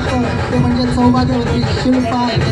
पहिल्यांदा ते म्हणजे सौभाग्यवती शिल्पा